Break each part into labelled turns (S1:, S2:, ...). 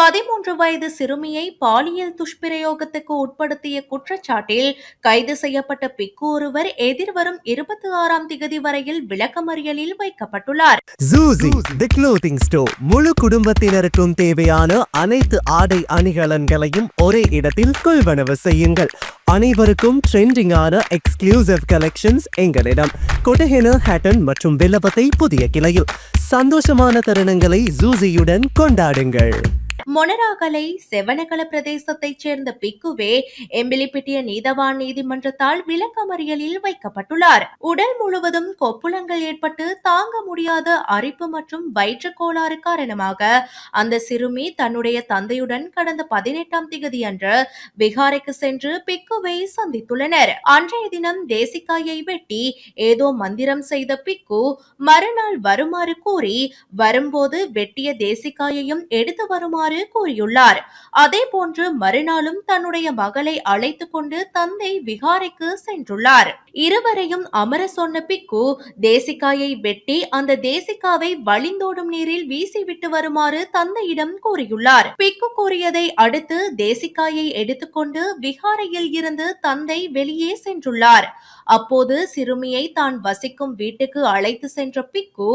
S1: பதிமூன்று வயது சிறுமியை பாலியல் துஷ்பிரயோகத்துக்கு உட்படுத்திய குற்றச்சாட்டில் கைது செய்யப்பட்ட பிக்கு ஒருவர் எதிர்வரும் இருபத்தி ஆறாம் திகதி வரையில் விளக்கமறியலில் வைக்கப்பட்டுள்ளார்.
S2: ஜூசி தி க்ளோத்திங் ஸ்டோர் முழு குடும்பத்தினருக்கும் தேவையான அனைத்து ஆடை அணிகலன்களையும் ஒரே இடத்தில் கொள்வனவு செய்யுங்கள். அனைவருக்கும் ட்ரெண்டிங்கான எக்ஸ்க்ளூசிவ் கலெக்ஷன்ஸ் எங்களிடம். கொட்டஹென ஹேட்டன் மற்றும் வில்லபத்தை புதிய கிளையில். சந்தோஷமான தருணங்களை ஜூசியுடன் கொண்டாடுங்கள்.
S1: மொனராகலை செவனகல பிரதேசத்தைச் சேர்ந்த பிக்குவே எம்பிலிப்பிட்டிய நீதவான் நீதிமன்றத்தால் விளக்கமறியலில் வைக்கப்பட்டுள்ளார். உடல் முழுவதும் கொப்புளங்கள் ஏற்பட்டு தாங்க முடியாத அரிப்பு மற்றும் வயிற்று கோளாறு காரணமாக அந்த சிறுமி தன்னுடைய தந்தையுடன் கடந்த பதினெட்டாம் திகதி அன்று பிகாரைக்கு சென்று பிக்குவை சந்தித்துள்ளனர். அன்றைய தினம் தேசிக்காயை வெட்டி ஏதோ மந்திரம் செய்த பிக்கு மறுநாள் வருமாறு கூறி வரும்போது வெட்டிய தேசிக்காயையும் எடுத்து வருமாறு கூறியுள்ளார். அதேபோன்று மறுநாளும் தன்னுடைய மகளை அழைத்துக் கொண்டு தந்தை விகாரைக்கு சென்றுள்ளார். இருவரையும் அமர சொன்ன பிக்கு தேசிக்காயை வெட்டி அந்த தேசிக்காவை வழிந்தோடும் நீரில் வீசிவிட்டு வருமாறு தந்தையிடம் கூறியுள்ளார். பிக்கு கூறியதை அடுத்து தேசிக்காயை எடுத்துக்கொண்டு விகாரையில் இருந்து தந்தை வெளியே சென்றுள்ளார். அப்போது சிறுமியை தான் வசிக்கும் வீட்டுக்கு அழைத்து சென்ற பிக்கு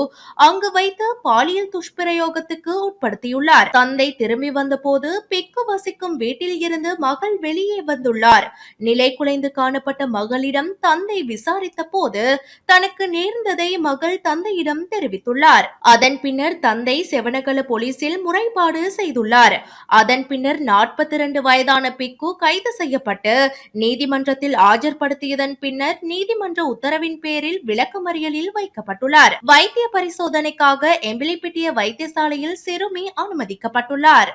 S1: அங்கு வைத்து பாலியல் துஷ்பிரயோகத்துக்கு உட்படுத்தியுள்ளார். தந்தை திரும்பி வந்தபோது பிக்கு வசிக்கும் வீட்டில் இருந்து மகள் வெளியே வந்துள்ளார். நிலை குலைந்து காணப்பட்ட மகளிடம் தந்தை விசாரித்த போது தனக்கு நேர்ந்ததை மகள் தந்தையிடம் தெரிவித்துள்ளார். அதன் பின்னர் தந்தை செவனகல போலீசில் முறைப்பாடு செய்துள்ளார். அதன் பின்னர் நாற்பத்தி இரண்டு வயதான பிக்கு கைது செய்யப்பட்டு நீதிமன்றத்தில் ஆஜர்படுத்தியதன் பின்னர் நீதிமன்ற உத்தரவின் பேரில் விளக்கமறியலில் வைக்கப்பட்டுள்ளார். வைத்திய பரிசோதனைக்காக எம்பிலிப்பிட்டிய வைத்தியசாலையில் சிறுமி அனுமதிக்கப்பட்டுள்ளார்.